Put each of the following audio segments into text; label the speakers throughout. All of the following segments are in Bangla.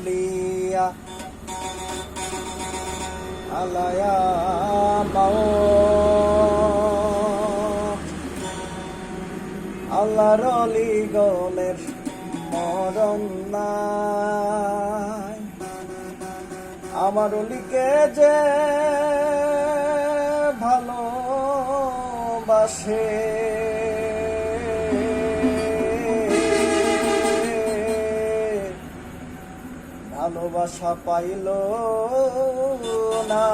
Speaker 1: الأولياء على يا আল্লাহর অলি গলের মরণ নাই আমার অলিকে যে ভালোবাসে ভালোবাসা পাইল না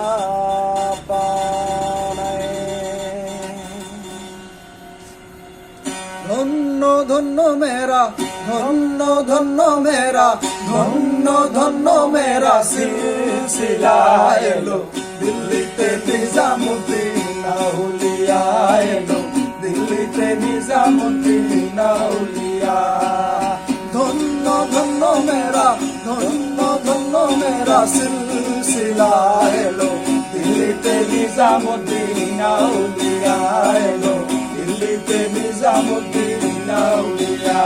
Speaker 1: ধন্য ধন্য মেরা ধন্য ধন্য মেরা ধন্য ধন্য মেরা সিলসিলা এলো। দিল্লিতে নিজামুদ্দিন আউলিয়া এলো। দিল্লিতে নিজামুদ্দিন আউলিয়া মেরা সিলসিলা এলো দিল্লিতে নিজামুদ্দিন আউলিয়া এলো দিল্লিতে নিজামুদ্দিন আউলিয়া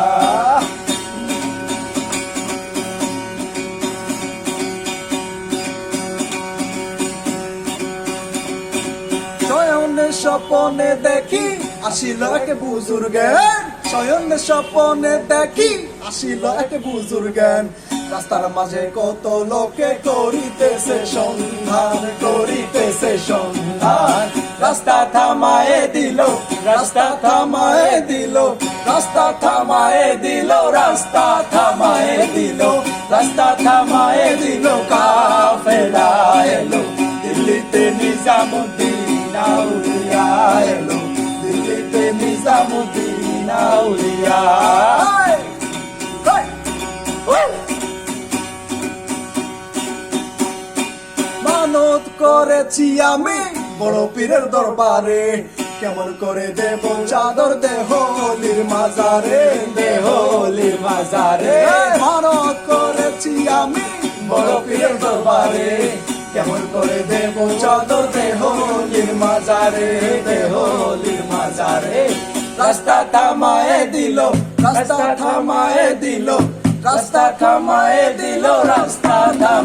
Speaker 1: শয়নে স্বপনে দেখি আসিল এক বুজুর্গেন শয়নে স্বপনে দেখি আসিল এক বুজুর্গেন রাস্তার মাঝে কত লোকে করিতেছে সন্ধান করিতেছে সন্ধান। রাস্তা থামায়ে দিল, রাস্তা থামায়ে দিল, রাস্তা থামায়ে দিল, রাস্তা থামায়ে দিল, রাস্তা থামায়ে দিল, কাফেলা এলো। দিল্লিতে নিজামুদ্দিন আউলিয়া এলো। দিল্লিতে নিজামুদ্দিন আউলিয়া মানত করেছি আমি বড় পীরের দরবারে। কেমন করে দেব চাদর দেহলির মাজারে দেহলির মাজারে। মানত করেছি আমি বড় পীরের দরবারে। কেমন করে দেব চাদর দেহলির মাজারে দেহলির মাজারে। রাস্তা থামায়ে দিল রাস্তা থামায়ে দিল রাস্তা থামায়ে দিল রাস্তা থামায়ে